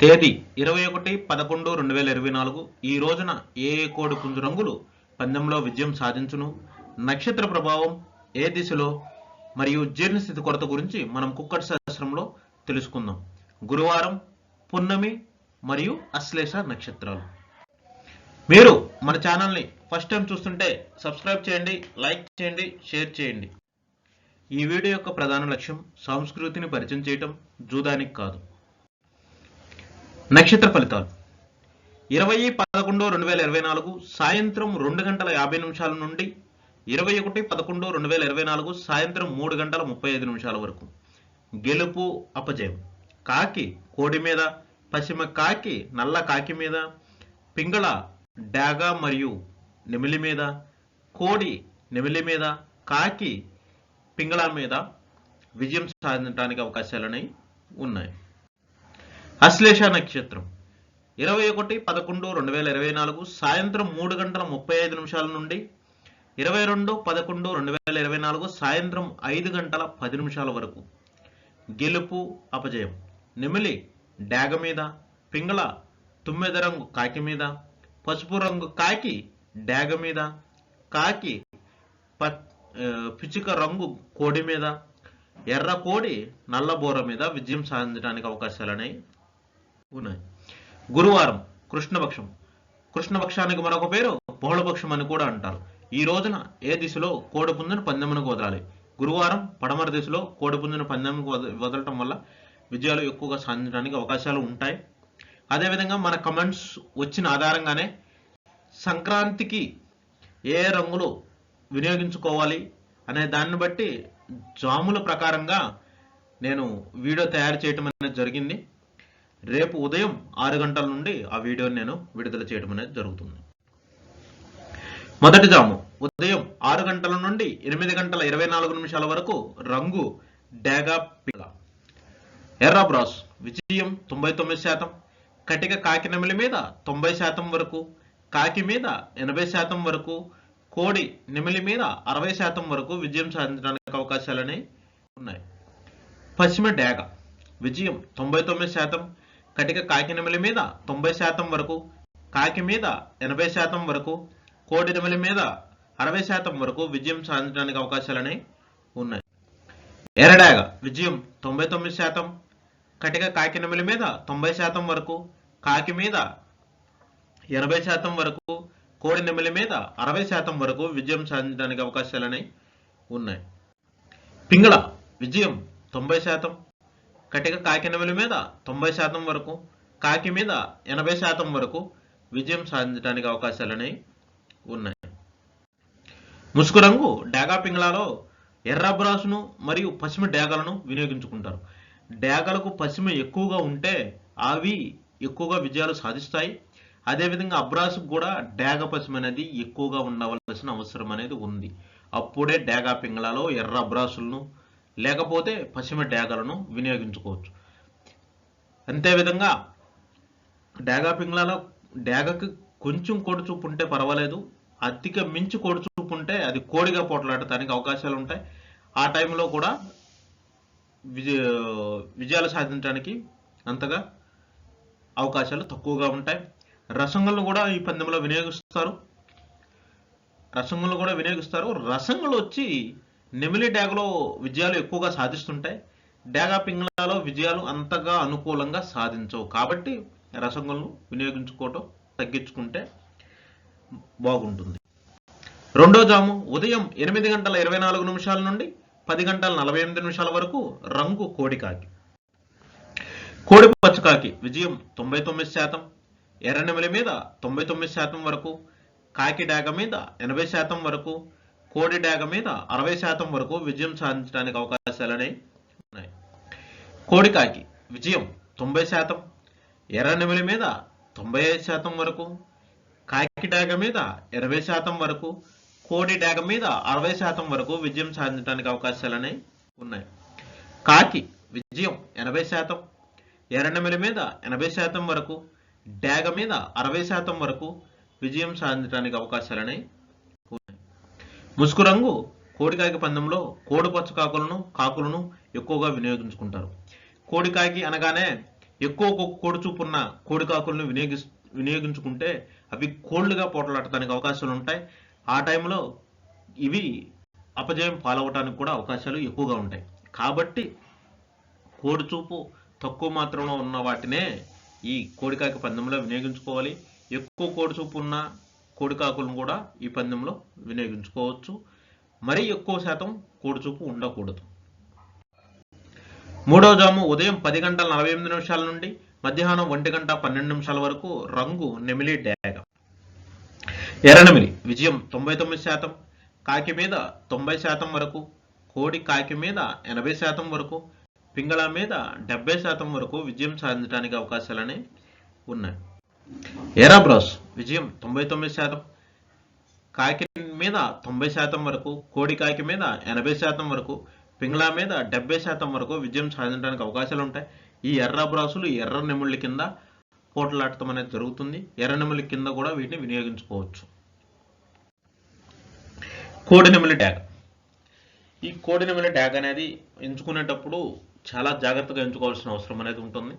తేదీ ఇరవై ఒకటి పదకొండు రెండు వేల ఇరవై నాలుగు. ఈ రోజున ఏ ఏ కోడి పుంజు రంగులు పందెంలో విజయం సాధించును? నక్షత్ర ప్రభావం ఏ దిశలో? మరియు జీర్ణస్థితి కొరత గురించి మనం కుక్కటి శాస్త్రంలో తెలుసుకుందాం. గురువారం పున్నమి మరియు అశ్లేష నక్షత్రాలు. మీరు మన ఛానల్ని ఫస్ట్ టైం చూస్తుంటే సబ్స్క్రైబ్ చేయండి లైక్ చేయండి షేర్ చేయండి. ఈ వీడియో యొక్క ప్రధాన లక్ష్యం సంస్కృతిని పరిచయం చేయటం జూదానికి కాదు. నక్షత్ర ఫలితాలు. ఇరవై పదకొండు రెండు వేల ఇరవై నాలుగు సాయంత్రం రెండు గంటల యాభై నిమిషాల నుండి ఇరవై ఒకటి పదకొండు రెండు వేల ఇరవై నాలుగు సాయంత్రం మూడు గంటల ముప్పై ఐదు నిమిషాల వరకు. గెలుపు అపజయం. కాకి కోడి మీద పశ్చిమ కాకి నల్ల కాకి మీద పింగళ డాగ మరియు నెమిలి మీద కోడి నెమిలి మీద కాకి పింగళ మీద విజయం సాధించడానికి అవకాశాలని ఉన్నాయి. అశ్లేష నక్షత్రం. ఇరవై ఒకటి పదకొండు రెండు వేల ఇరవై నాలుగు సాయంత్రం మూడు గంటల ముప్పై ఐదు నిమిషాల నుండి ఇరవై రెండు పదకొండు రెండు వేల ఇరవై నాలుగు సాయంత్రం ఐదు గంటల పది నిమిషాల వరకు. గెలుపు అపజయం. నెమిలి డాగ మీద. పింగళ తుమ్మెద రంగు కాకి మీద. పసుపు రంగు కాకి డాగ మీద. కాకి ప పిచుక రంగు కోడి మీద. ఎర్ర కోడి నల్ల బోర మీద. విజయం సాధించడానికి అవకాశాలనేవి ఉన్నాయి. గురువారం కృష్ణపక్షం. కృష్ణపక్షానికి మరొక పేరు బహుళపక్షం అని కూడా అంటారు. ఈ రోజున ఏ దిశలో కోడి పుంజును పందెమునకు వదలాలి? గురువారం పడమర దిశలో కోడి పుంజును పందెముకు వదలటం వల్ల విజయాలు ఎక్కువగా సాధించడానికి అవకాశాలు ఉంటాయి. అదేవిధంగా మన కమెంట్స్ వచ్చిన ఆధారంగానే సంక్రాంతికి ఏ రంగులు వినియోగించుకోవాలి అనే దాన్ని బట్టి జాముల ప్రకారంగా నేను వీడియో తయారు చేయటం అనేది జరిగింది. రేపు ఉదయం ఆరు గంటల నుండి ఆ వీడియోని నేను విడుదల చేయడం అనేది జరుగుతుంది. మొదటి జాము. ఉదయం ఆరు గంటల నుండి ఎనిమిది గంటల ఇరవై నాలుగు నిమిషాల వరకు రంగు డాగా పిల్ల ఎర్ర బ్రాస్. విజయం తొంభై తొమ్మిది శాతం. కటిక కాకి నెమలి మీద తొంభై శాతం వరకు. కాకి మీద ఎనభై శాతం వరకు. కోడి నెమలి మీద అరవై శాతం వరకు విజయం సాధించడానికి అవకాశాలని ఉన్నాయి. పశ్చిమ డాగ. విజయం తొంభై తొమ్మిది శాతం. కటిక కాకినెమలి మీద తొంభై శాతం వరకు కాకి మీద ఎనభై శాతం వరకు కోడినెమలి మీద అరవై శాతం వరకు విజయం సాధించడానికి అవకాశాలని ఉన్నాయి. ఎరడాగ విజయం తొంభై తొమ్మిది శాతం కటిక కాకినెమలి మీద తొంభై శాతం వరకు కాకి మీద ఎనభై శాతం వరకు కోడి నెమల మీద అరవై శాతం వరకు విజయం సాధించడానికి అవకాశాలని ఉన్నాయి. పింగళ విజయం తొంభై శాతం కటిక కాకి నెమలి మీద తొంభై శాతం వరకు కాకి మీద ఎనభై శాతం వరకు విజయం సాధించడానికి అవకాశాలని ఉన్నాయి. ముసుగు రంగు డాగా పింగళాలో ఎర్ర బ్రాసును మరియు పశ్చిమ డాగలను వినియోగించుకుంటారు. డాగలకు పశ్చిమ ఎక్కువగా ఉంటే అవి ఎక్కువగా విజయాలు సాధిస్తాయి. అదేవిధంగా అబ్రాసుకు కూడా డాగ పశ్చిమ అనేది ఎక్కువగా ఉండవలసిన అవసరం అనేది ఉంది. అప్పుడే డాగా పింగళాలో ఎర్ర అబ్రాసులను లేకపోతే పశ్చిమ డాగలను వినియోగించుకోవచ్చు. అంతేవిధంగా డ్యాగా పింగ్లాలో డ్యాగకి కొంచెం కోడి చూపు ఉంటే పర్వాలేదు. అతిగా మించి కోడి చూపు ఉంటే అది కోడిగా పోట్లాడటానికి అవకాశాలు ఉంటాయి. ఆ టైంలో కూడా విజయ విజయాలు సాధించడానికి అంతగా అవకాశాలు తక్కువగా ఉంటాయి. రసంగులను కూడా ఈ పందెంలో వినియోగిస్తారు. రసంగులను కూడా వినియోగిస్తారు. రసంగులు వచ్చి నెమిలి డ్యాగలో విజయాలు ఎక్కువగా సాధిస్తుంటాయి. డ్యాగా పింగళాలో విజయాలు అంతగా అనుకూలంగా సాధించవు. కాబట్టి రసంగులను వినియోగించుకోవటం తగ్గించుకుంటే బాగుంటుంది. రెండో జాము ఉదయం ఎనిమిది గంటల ఇరవై నాలుగు నిమిషాల నుండి పది గంటల నలభై ఎనిమిది నిమిషాల వరకు రంగు కోడికాకి. కోడి పచ్చకాకి విజయం తొంభై తొమ్మిది శాతం ఎర్రనెమిలి మీద తొంభై తొమ్మిది శాతం వరకు కాకి డాగ మీద ఎనభై శాతం వరకు కోడి డాగ మీద అరవై శాతం వరకు విజయం సాధించడానికి అవకాశాలనే ఉన్నాయి. కోడికాకి విజయం తొంభై శాతం ఎర్రనెమలి మీద తొంభై ఐదు శాతం వరకు కాకి డాగ మీద ఇరవై శాతం వరకు కోడి డాగ మీద అరవై శాతం వరకు విజయం సాధించడానికి అవకాశాలనే ఉన్నాయి. కాకి విజయం ఎనభై శాతం ఎర్రనెమలి మీద ఎనభై శాతం వరకు డాగ మీద అరవై శాతం వరకు విజయం సాధించడానికి అవకాశాలని ముసుగు రంగు కోడికాయకి పందెంలో కోడి పచ్చ కాకులను కాకులను ఎక్కువగా వినియోగించుకుంటారు. కోడికాయకి అనగానే ఎక్కువ కోడి చూపు ఉన్న కోడి కాకులను వినియోగి వినియోగించుకుంటే అవి కోళ్ళుగా పోటలాడటానికి అవకాశాలు ఉంటాయి. ఆ టైంలో ఇవి అపజయం పాలవటానికి కూడా అవకాశాలు ఎక్కువగా ఉంటాయి. కాబట్టి కోడి చూపు తక్కువ మాత్రంలో ఉన్న వాటినే ఈ కోడికాయ పందెంలో వినియోగించుకోవాలి. ఎక్కువ కోడి చూపు ఉన్న కోడికాకులను కూడా ఈ పందెంలో వినియోగించుకోవచ్చు. మరీ ఎక్కువ శాతం కోడిచూపు ఉండకూడదు. మూడవ జాము ఉదయం పది గంటల నలభై ఎనిమిది నిమిషాల నుండి మధ్యాహ్నం ఒంటి గంట పన్నెండు నిమిషాల వరకు రంగు నెమిలి డ్యాగ ఎర్రనెమిలి విజయం తొంభై తొమ్మిది శాతం. కాకి మీద తొంభై శాతం వరకు కోడి కాకి మీద ఎనభై శాతం వరకు పింగళ మీద డెబ్బై శాతం వరకు విజయం సాధించడానికి అవకాశాలనే ఉన్నాయి. ఎరాబ్రాస్ విజయం తొంభై తొమ్మిది శాతం. కాకి మీద తొంభై శాతం వరకు కోడి కాకి మీద ఎనభై శాతం వరకు పింగళా మీద డెబ్బై శాతం వరకు విజయం సాధించడానికి అవకాశాలు ఉంటాయి. ఈ ఎర్ర బ్రాసులు ఎర్ర నెముళ్ళ కింద పోటలాడటం అనేది జరుగుతుంది. ఎర్ర నెముళ్ళ కింద కూడా వీటిని వినియోగించుకోవచ్చు. కోడి నెమిలి ట్యాగ్ ఈ కోడి నెమిలి ట్యాగ్ అనేది ఎంచుకునేటప్పుడు చాలా జాగ్రత్తగా ఎంచుకోవాల్సిన అవసరం అనేది ఉంటుంది.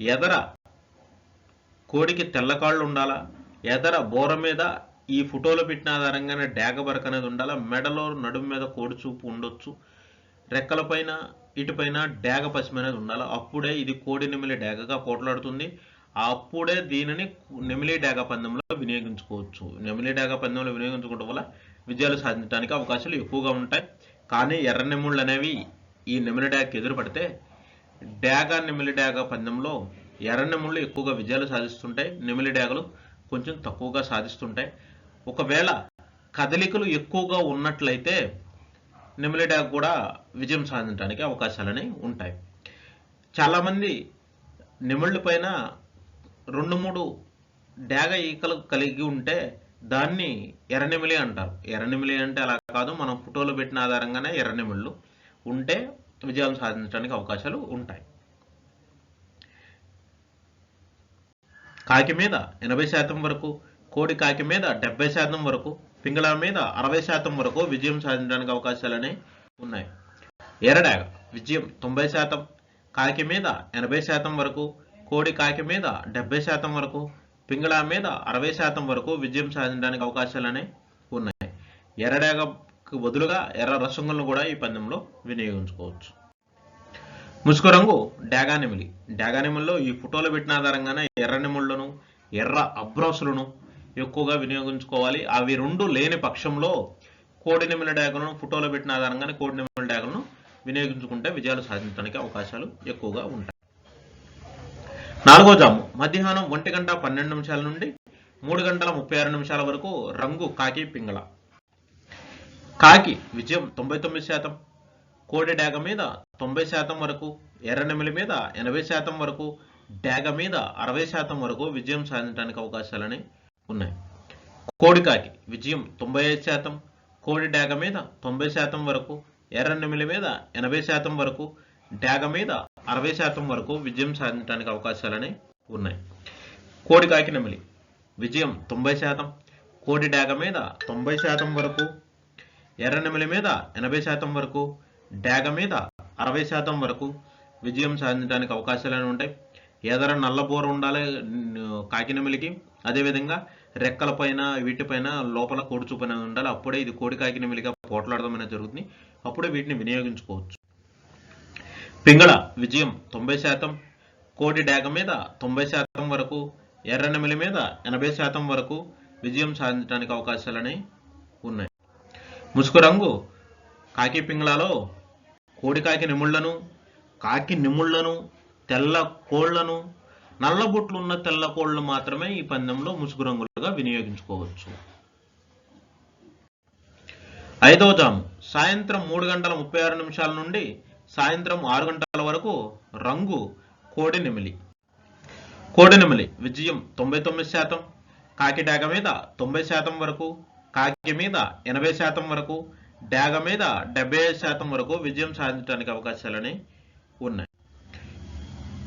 ఎదర కోడికి తెల్ల కాళ్ళు ఉండాలా? ఎదర బోర మీద ఈ ఫోటోలో పెట్టిన ఆధారంగానే డ్యాగ బరక అనేది ఉండాలి? మెడలో నడుము మీద కోడి చూపు ఉండొచ్చు. రెక్కలపైన ఇటుపైన డ్యాగ పశ్చిమ అనేది ఉండాలి? అప్పుడే ఇది కోడి నెమిలి డ్యాగగా పోట్లాడుతుంది. అప్పుడే దీనిని నెమిలి డ్యాగ పందెంలో వినియోగించుకోవచ్చు. నెమిలి డ్యాగ పందెంలో వినియోగించుకోవడం వల్ల విజయాలు సాధించడానికి అవకాశాలు ఎక్కువగా ఉంటాయి. కానీ ఎర్ర నెమ్ముళ్ళు అనేవి ఈ నెమిలి డ్యాగకి ఎదురు పడితే డ్యాగ నెమిలి డ్యాగ పందెంలో ఎర్ర నెమ్ముళ్ళు ఎక్కువగా విజయాలు సాధిస్తుంటాయి. నెమిలి డ్యాగలు కొంచెం తక్కువగా సాధిస్తుంటాయి. ఒకవేళ కదలికలు ఎక్కువగా ఉన్నట్లయితే నెమలిడాగ్ కూడా విజయం సాధించడానికి అవకాశాలని ఉంటాయి. చాలామంది నెమిళ్ళ పైన రెండు మూడు డాగ ఈకలు కలిగి ఉంటే దాన్ని ఎర్రనెమిలి అంటారు. ఎర్రనెమిలి అంటే అలా కాదు మనం ఫోటోలో పెట్టిన ఆధారంగానే ఎర్రనెమిళ్ళు ఉంటే విజయాలు సాధించడానికి అవకాశాలు ఉంటాయి. కాకి మీద ఎనభై శాతం వరకు కోడి కాకి మీద డెబ్బై శాతం వరకు పింగళ మీద అరవై శాతం వరకు విజయం సాధించడానికి అవకాశాలనే ఉన్నాయి. ఎరడాగ విజయం తొంభై శాతం కాకి మీద ఎనభై శాతం వరకు కోడి కాకి మీద డెబ్బై శాతం వరకు పింగళ మీద అరవై శాతం వరకు విజయం సాధించడానికి అవకాశాలనే ఉన్నాయి. ఎరడాగకు బదులుగా ఎర్ర రసంగులను కూడా ఈ పందెంలో వినియోగించుకోవచ్చు. ముసుకు రంగు డాగానెమిలి డాగానెమిల్లో ఈ ఫోటోలో పెట్టిన ఆధారంగానే ఎర్ర నెముళ్ళను ఎర్ర అబ్రాసులను ఎక్కువగా వినియోగించుకోవాలి. అవి రెండు లేని పక్షంలో కోడి నెమిల డాగలను ఫోటోలో పెట్టిన ఆధారంగానే కోడి నెమిల డాగలను వినియోగించుకుంటే విజయాలు సాధించడానికి అవకాశాలు ఎక్కువగా ఉంటాయి. నాలుగో జాము. మధ్యాహ్నం ఒంటి గంట పన్నెండు నిమిషాల నుండి మూడు గంటల ముప్పై ఆరు నిమిషాల వరకు రంగు కాకి పింగళ. కాకి విజయం తొంభై తొమ్మిది శాతం. కోడి డాగ మీద తొంభై శాతం వరకు ఎర్రనెమిలి మీద ఎనభై శాతం వరకు డాగ మీద అరవై శాతం వరకు విజయం సాధించడానికి అవకాశాలని ఉన్నాయి. కోడికాకి విజయం తొంభై ఐదు శాతం కోడి డాగ మీద తొంభై శాతం వరకు ఎర్రనెమిలి మీద ఎనభై శాతం వరకు డాగ మీద అరవై శాతం వరకు విజయం సాధించడానికి అవకాశాలని ఉన్నాయి. కోడికాకి నెమిలి విజయం తొంభై శాతం కోడి డాగ మీద తొంభై శాతం వరకు ఎర్రనెమిలి మీద ఎనభై శాతం వరకు డాగ మీద అరవై శాతం వరకు విజయం సాధించడానికి అవకాశాలు ఉంటాయి. ఎదర నల్లబోర ఉండాలి కాకినమిలికి అదేవిధంగా రెక్కల పైన వీటిపైన లోపల కోడిచూపు అనేది ఉండాలి. అప్పుడే ఇది కోడి కాకినమిలిగా పోట్లాడడం అనేది జరుగుతుంది. అప్పుడే వీటిని వినియోగించుకోవచ్చు. పింగళ విజయం తొంభై శాతం. కోడి డాగ మీద తొంభై శాతం వరకు ఎర్రనమిలి మీద ఎనభై శాతం వరకు విజయం సాధించడానికి అవకాశాలని ఉన్నాయి. ముసుగు రంగు కాకి పింగళాలో కోడి కాకి నిముళ్ళను కాకి నిముళ్ళను తెల్ల కోళ్ళను నల్ల బొట్లు ఉన్న తెల్ల కోళ్ళు మాత్రమే ఈ పందెంలో ముసుగు రంగులుగా వినియోగించుకోవచ్చు. ఐదవ జాము. సాయంత్రం మూడు గంటల ముప్పై ఆరు నిమిషాల నుండి సాయంత్రం ఆరు గంటల వరకు రంగు కోడి నెమిలి. కోడి నెమిలి విజయం తొంభై తొమ్మిది శాతం కాకి డాగ మీద తొంభై శాతం వరకు కాకి మీద ఎనభై శాతం వరకు డాగ మీద డెబ్బై ఐదు శాతం వరకు విజయం సాధించడానికి అవకాశాలని ఉన్నాయి.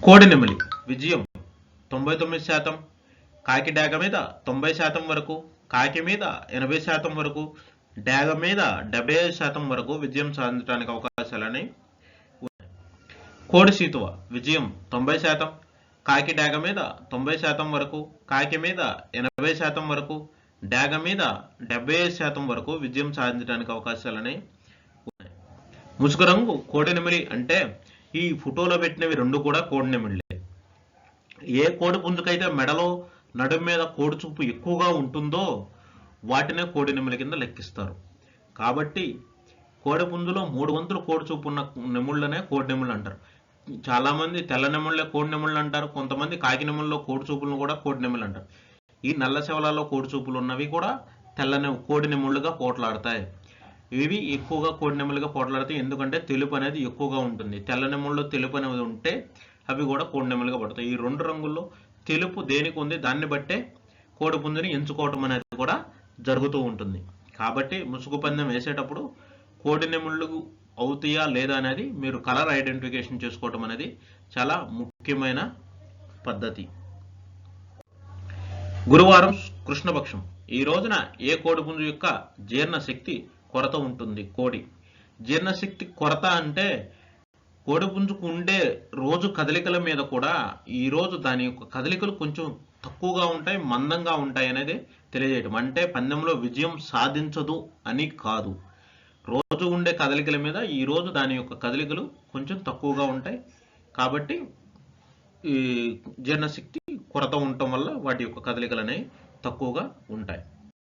కోడి నెమలి విజయం తొంభై తొమ్మిది శాతం కాకి డాగ మీద తొంభై శాతం వరకు కాకి మీద ఎనభై శాతం వరకు డాగ మీద డెబ్బై ఐదు శాతం వరకు విజయం సాధించడానికి అవకాశాలని ఉన్నాయి. కోడి సీతువ విజయం తొంభై శాతం కాకి డాగ మీద తొంభై శాతం వరకు కాకి మీద ఎనభై శాతం వరకు డాగ మీద డెబ్బై ఐదు శాతం వరకు విజయం సాధించడానికి అవకాశాలని ఉన్నాయి ముసుగు రంగు కోడినెమిలి అంటే ఈ ఫోటోలో పెట్టినవి రెండు కూడా కోడినెమిళ్ళే ఏ కోడి పుంజుకైతే మెడలో నడుం మీద కోడి చూపు ఎక్కువగా ఉంటుందో వాటినే కోడి నెమలి కింద లెక్కిస్తారు. కాబట్టి కోడి పుంజులో మూడు వంతులు కోడి చూపు ఉన్న నెముళ్ళనే కోడి నెముళ్ళు అంటారు. చాలామంది తెల్ల నెముళ్ళే కోడి నెముళ్ళు అంటారు. కొంతమంది కాకి నెముల్లో కోడి చూపులను కూడా కోడి నెముళ్ళు అంటారు. ఈ నల్ల శవలాల్లో కోడి చూపులు ఉన్నవి కూడా తెల్లని కోడి నెముళ్ళుగా పోట్లాడతాయి. ఇవి ఎక్కువగా కోడి నెమలుగా పోట్లాడతాయి. ఎందుకంటే తెలుపు అనేది ఎక్కువగా ఉంటుంది. తెల్ల నెమల్లో తెలుపు అనేది ఉంటే అవి కూడా కోడి నెమలుగా పడతాయి. ఈ రెండు రంగుల్లో తెలుపు దేనికి ఉంది? దాన్ని బట్టే కోడి పుంజుని ఎంచుకోవటం అనేది కూడా జరుగుతూ ఉంటుంది. కాబట్టి ముసుగు పందెం వేసేటప్పుడు కోడి నెమళ్ళు అవుతాయా లేదా అనేది మీరు కలర్ ఐడెంటిఫికేషన్ చేసుకోవటం అనేది చాలా ముఖ్యమైన పద్ధతి. గురువారం కృష్ణపక్షం. ఈ రోజున ఏ కోడిపుంజు యొక్క జీర్ణశక్తి కొరత ఉంటుంది? కోడి. జీర్ణశక్తి కొరత అంటే కోడిపుంజుకు ఉండే రోజు కదలికల మీద కూడా ఈ రోజు దాని యొక్క కదలికలు కొంచెం తక్కువగా ఉంటాయి మందంగా ఉంటాయి అనేది తెలియజేయటం. అంటే పందెంలో విజయం సాధించదు అని కాదు. రోజు ఉండే కదలికల మీద ఈ రోజు దాని యొక్క కదలికలు కొంచెం తక్కువగా ఉంటాయి. కాబట్టి ఈ జీర్ణశక్తి కొరత ఉండటం వల్ల వాటి యొక్క కదలికలు అనేవి తక్కువగా ఉంటాయి.